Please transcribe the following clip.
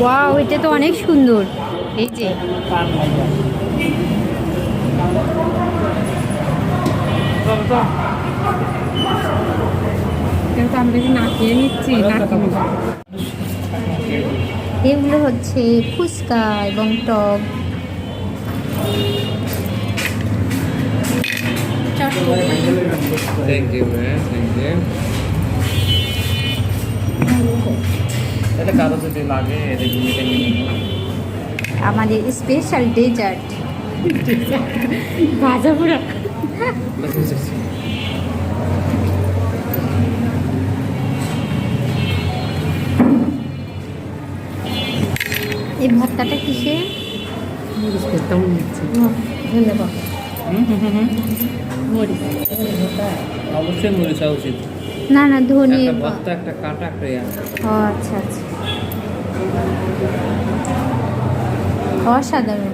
Wow এটা তো অনেক সুন্দর। এই যে। কিন্তু আমি দেখি না খেয়ে নিচ্ছি। এগুলো হচ্ছে ফুচকা এবং টক। Thank you ma'am thank you এটা কারও যদি লাগে এটা কিনে নিয়ে নিন। আমাদের স্পেশাল ডেজার্ট ভাজা বাস। এই ভর্তাটা কিসে ধন্যবাদ। অবশ্যই মরে উচিত। না না ধনে একটা একটা কাটা একটা ও আচ্ছা আচ্ছা। অসাধারণ।